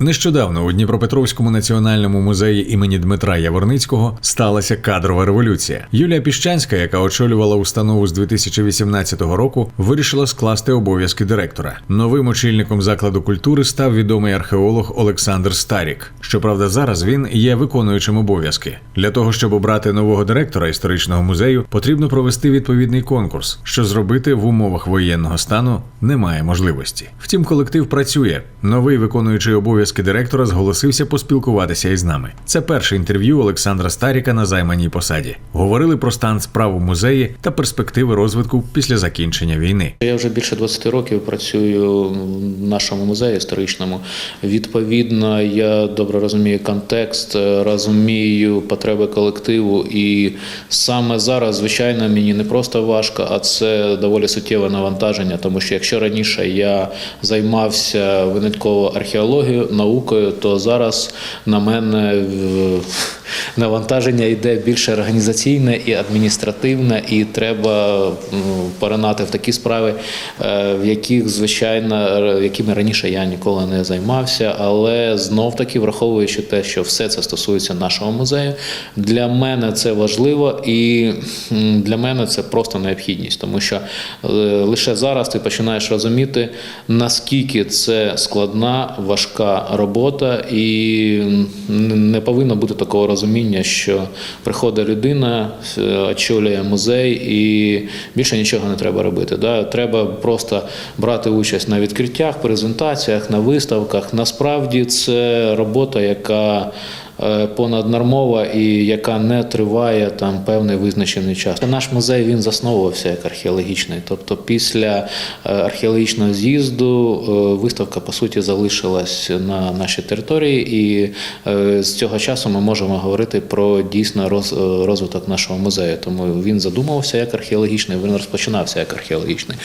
Нещодавно у Дніпропетровському національному музеї імені Дмитра Яворницького сталася кадрова революція. Юлія Піщанська, яка очолювала установу з 2018 року, вирішила скласти обов'язки директора. Новим очільником закладу культури став відомий археолог Олександр Старік. Щоправда, зараз він є виконуючим обов'язки. Для того щоб обрати нового директора історичного музею, потрібно провести відповідний конкурс. Що зробити в умовах воєнного стану немає можливості. Втім, колектив працює. Новий виконуючий обов'язки директора зголосився поспілкуватися із нами. Це перше інтерв'ю Олександра Старіка на займаній посаді. Говорили про стан справ у музеї та перспективи розвитку після закінчення війни. Я вже більше 20 років працюю в нашому музеї історичному. Відповідно, я добре розумію контекст, розумію потреби колективу, і саме зараз, звичайно, мені не просто важко, а це доволі суттєве навантаження. Тому що якщо раніше я займався винятково археологією, наукою, то зараз на мене навантаження йде більше організаційне і адміністративне, і треба поринати в такі справи, е, в яких, звичайно, якими раніше я ніколи не займався. Але знов таки, враховуючи те, що все це стосується нашого музею, для мене це важливо і для мене це просто необхідність, тому що е, лише зараз ти починаєш розуміти, наскільки це складна, важка робота, і не повинно бути такого розуміння, що приходить людина, е, очолює музей, і більше нічого не треба робити. Да? Треба просто брати участь на відкриттях, презентаціях, на виставках. Насправді це робота, яка понаднормова і яка не триває там певний визначений час. Наш музей він засновувався як археологічний. Тобто, після е, археологічного з'їзду е, виставка по суті залишилась на нашій території, і е, з цього часу ми можемо говорити про дійсно е, розвиток нашого музею. Тому він задумувався як археологічний, він розпочинався як археологічний.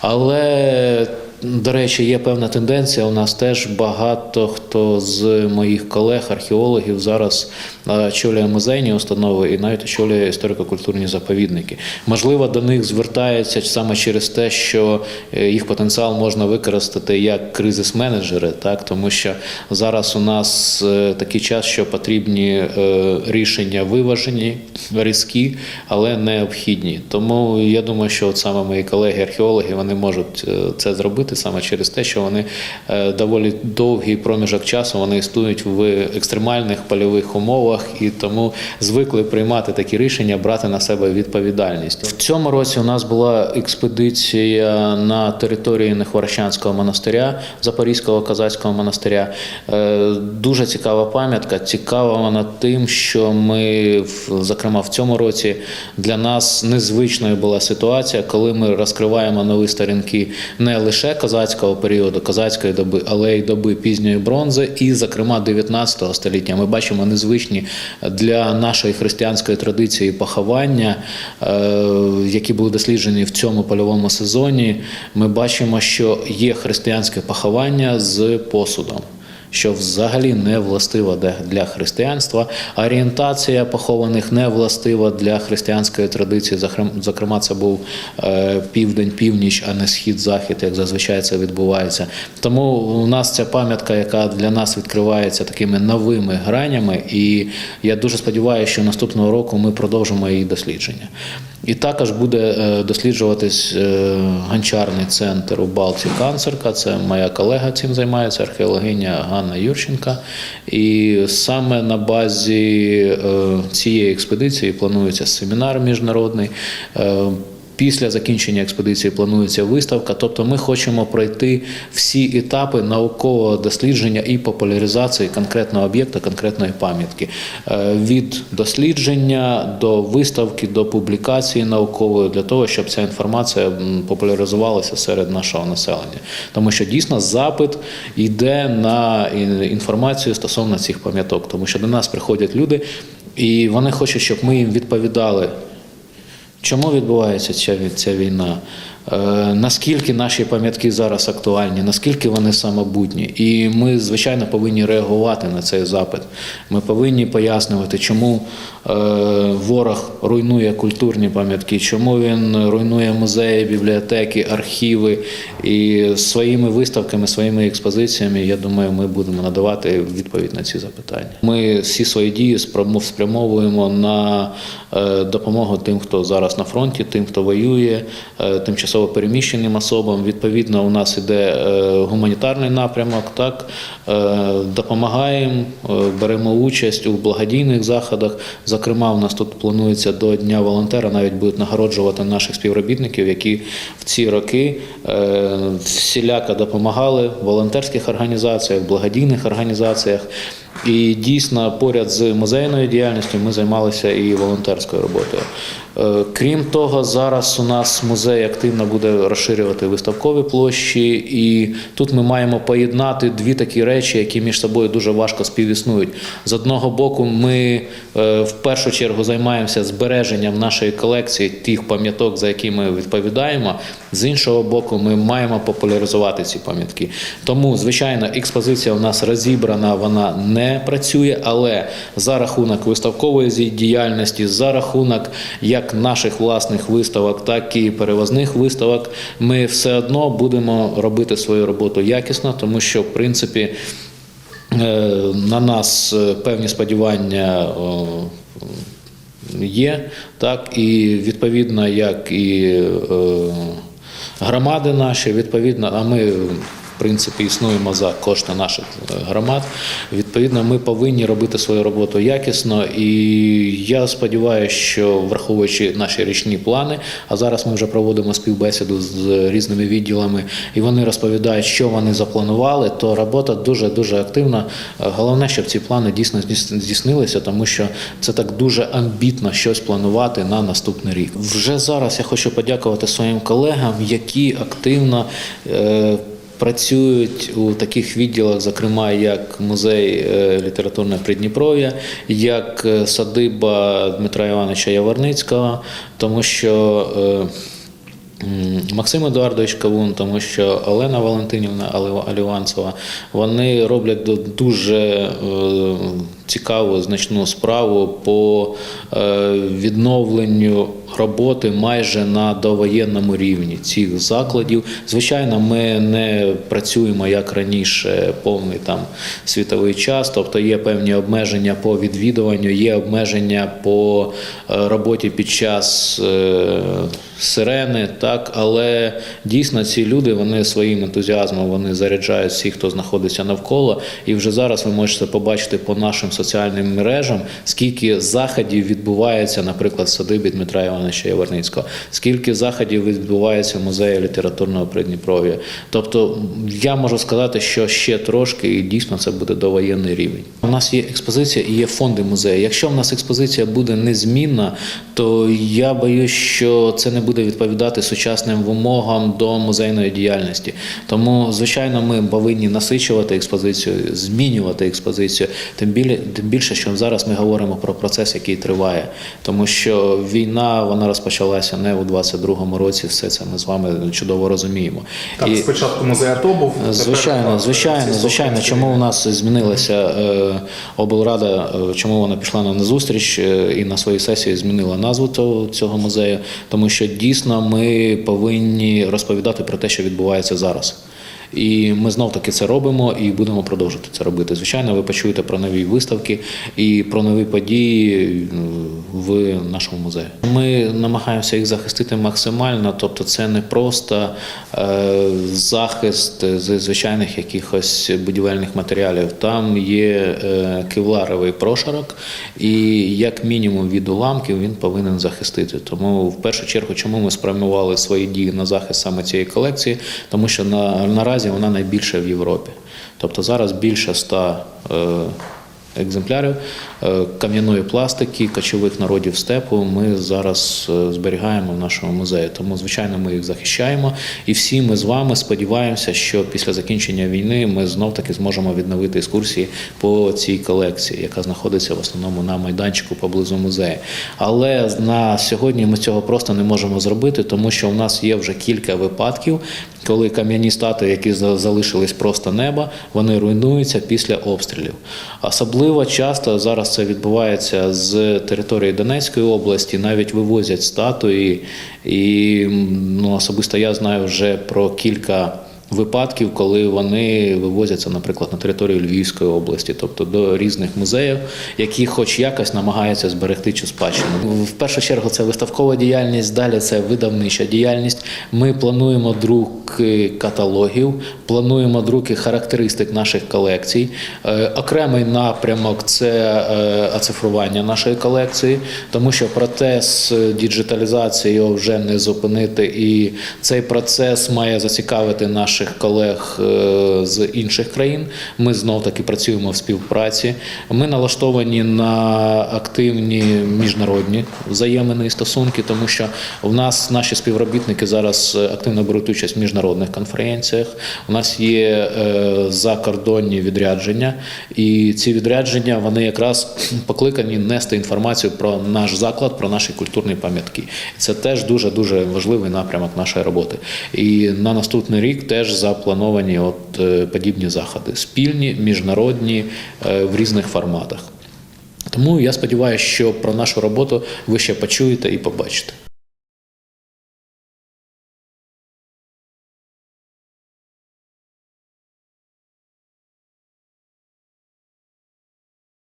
Але до речі, є певна тенденція. У нас теж багато хто з моїх колег-археологів зараз е, очолює музейні установи і навіть очолює історико-культурні заповідники. Можливо, до них звертаються саме через те, що е, їх потенціал можна використати як кризис-менеджери, так тому що зараз у нас е, такий час, що потрібні е, рішення виважені, різкі, але необхідні. Тому я думаю, що от саме мої колеги-археологи вони можуть це зробити саме через те, що вони е, доволі довгий проміжок часу вони існують в екстремальних польових умовах і тому звикли приймати такі рішення, брати на себе відповідальність. В цьому році у нас була експедиція на території Нехворощанського монастиря, Запорізького козацького монастиря. Е, Дуже цікава пам'ятка. Цікава вона тим, що ми, зокрема, в цьому році для нас незвичною була ситуація, коли ми розкриваємо нові сторінки не лише козацького періоду, козацької доби, але й доби пізньої бронзи, і, зокрема, 19 століття. Ми бачимо незвичні для нашої християнської традиції поховання, е, які були досліджені в цьому польовому сезоні. Ми бачимо, що є християнське поховання з посудом що взагалі не властива для християнства. Орієнтація похованих не властива для християнської традиції. Зокрема, це був е, південь, північ, а не схід-захід, як зазвичай це відбувається. Тому у нас ця пам'ятка, яка для нас відкривається такими новими гранями, і я дуже сподіваюся, що наступного року ми продовжимо її дослідження. І також буде е, досліджуватись е, гончарний центр у Балці Канцерка. Це моя колега цим займається, археологиня Ганна Юрченка. І саме на базі е, цієї експедиції планується семінар міжнародний. Після закінчення експедиції планується виставка, тобто ми хочемо пройти всі етапи наукового дослідження і популяризації конкретного об'єкта, конкретної пам'ятки Е, від дослідження до виставки, до публікації наукової для того, щоб ця інформація популяризувалася серед нашого населення. Тому що дійсно запит йде на інформацію стосовно цих пам'яток, тому що до нас приходять люди і вони хочуть, щоб ми їм відповідали. Чому відбувається ця, ця війна? Е, Наскільки наші пам'ятки зараз актуальні, наскільки вони самобутні, і ми звичайно повинні реагувати на цей запит. Ми повинні пояснювати, чому е, ворог руйнує культурні пам'ятки, чому він руйнує музеї, бібліотеки, архіви. І своїми виставками, своїми експозиціями, я думаю, ми будемо надавати відповідь на ці запитання. Ми всі свої дії спрямовуємо на е, допомогу тим, хто зараз на фронті, тим, хто воює, е, тимчасово переміщеним особам. Відповідно, у нас іде е, гуманітарний напрямок. Так Е, допомагаємо, е, беремо участь у благодійних заходах. Зокрема, у нас тут планується до Дня волонтера навіть будуть нагороджувати наших співробітників, які в ці роки всіляко допомагали в волонтерських організаціях, благодійних організаціях. І дійсно, поряд з музейною діяльністю ми займалися і волонтерською роботою. Е, Крім того, зараз у нас музей активно буде розширювати виставкові площі, і тут ми маємо поєднати дві такі речі, які між собою дуже важко співіснують. З одного боку, ми е, в першу чергу займаємося збереженням нашої колекції тих пам'яток, за які ми відповідаємо. З іншого боку, ми маємо популяризувати ці пам'ятки. Тому, звичайно, експозиція у нас розібрана, вона не працює, але за рахунок виставкової діяльності, за рахунок як наших власних виставок, так і перевозних виставок, ми все одно будемо робити свою роботу якісно, тому що в принципі. Е, На нас е, певні сподівання є, так і відповідно, як і е, громади наші, відповідно, а ми. Принципі, існуємо за кошти наших е, громад. Відповідно, ми повинні робити свою роботу якісно. І я сподіваюся, що враховуючи наші річні плани, а зараз ми вже проводимо співбесіду з різними відділами, і вони розповідають, що вони запланували, то робота дуже дуже активна. Е, Головне, щоб ці плани дійсно здійс- здійснилися, тому що це так дуже амбітно щось планувати на наступний рік. Вже зараз я хочу подякувати своїм колегам, які активно. Працюють у таких відділах, зокрема як музей е, літературне Придніпров'я, як е, садиба Дмитра Івановича Яворницького, тому що е, Максим Едуардович Кавун, тому що Олена Валентинівна Аліванцева, вони роблять дуже цікаву значну справу по е, відновленню роботи майже на довоєнному рівні цих закладів. Звичайно, ми не працюємо як раніше, повний там світовий час, тобто є певні обмеження по відвідуванню, є обмеження по е, роботі під час е, сирени, так, але дійсно ці люди вони своїм ентузіазмом вони заряджають всіх, хто знаходиться навколо. І вже зараз ви можете побачити по нашим соціальним мережам, скільки заходів відбувається, наприклад, садибі Дмитра Івановича Яворницького, скільки заходів відбувається в музеї літературного Придніпров'я. Тобто я можу сказати, що ще трошки, і дійсно це буде довоєнний рівень. У нас є експозиція і є фонди музею. Якщо в нас експозиція буде незмінна, то я боюсь, що це не буде відповідати сучасним вимогам до музейної діяльності. Тому, звичайно, ми повинні насичувати експозицію, змінювати експозицію. Тим більше, тим більше, що зараз ми говоримо про процес, який триває, тому що війна вона розпочалася не у 22-му році. Все це ми з вами чудово розуміємо. Так, І- спочатку музей АТО був. Звичайно, так, звичайно, звичайно. Чому у нас змінилася е, облрада? е, Чому вона пішла на зустріч е, і на своїй сесії змінила назву цього музею? Тому що дійсно ми повинні розповідати про те, що відбувається зараз. І ми знов таки це робимо і будемо продовжувати це робити. Звичайно, ви почуєте про нові виставки і про нові події е, в нашому музеї. Ми намагаємося їх захистити максимально, тобто це не просто е, захист з звичайних якихось будівельних матеріалів. Там є е, кевларовий прошарок, і як мінімум від уламків він повинен захистити. Тому в першу чергу, чому ми спрямували свої дії на захист саме цієї колекції, тому що на, наразі вона найбільша в Європі. Тобто зараз більше ста е, екземплярів е, кам'яної пластики кочових народів степу ми зараз е, зберігаємо в нашому музеї. Тому, звичайно, ми їх захищаємо. І всі ми з вами сподіваємося, що після закінчення війни ми знов таки зможемо відновити екскурсії по цій колекції, яка знаходиться в основному на майданчику поблизу музею. Але на сьогодні ми цього просто не можемо зробити, тому що у нас є вже кілька випадків, коли кам'яні статуї, які залишились просто неба, вони руйнуються після обстрілів. Особливо часто зараз це відбувається з території Донецької області, навіть вивозять статуї, і ну, особисто я знаю вже про кілька. Випадків, коли вони вивозяться, наприклад, на територію Львівської області, тобто до різних музеїв, які хоч якось намагаються зберегти цю спадщину. В першу чергу це виставкова діяльність, далі це видавнича діяльність. Ми плануємо друки каталогів, плануємо друки характеристик наших колекцій. Е, Окремий напрямок це е, оцифрування нашої колекції, тому що процес діджиталізації його вже не зупинити, і цей процес має зацікавити наших колег е, з інших країн. Ми знов таки працюємо в співпраці. Ми налаштовані на активні міжнародні взаємини і стосунки, тому що в нас наші співробітники зараз активно беруть участь в міжнародних конференціях. У нас є е, закордонні відрядження, і ці відрядження вони якраз покликані нести інформацію про наш заклад, про наші культурні пам'ятки. Це теж дуже дуже важливий напрямок нашої роботи. І на наступний рік теж заплановані от е, подібні заходи спільні, міжнародні е, в різних форматах. Тому я сподіваюся, що про нашу роботу ви ще почуєте і побачите.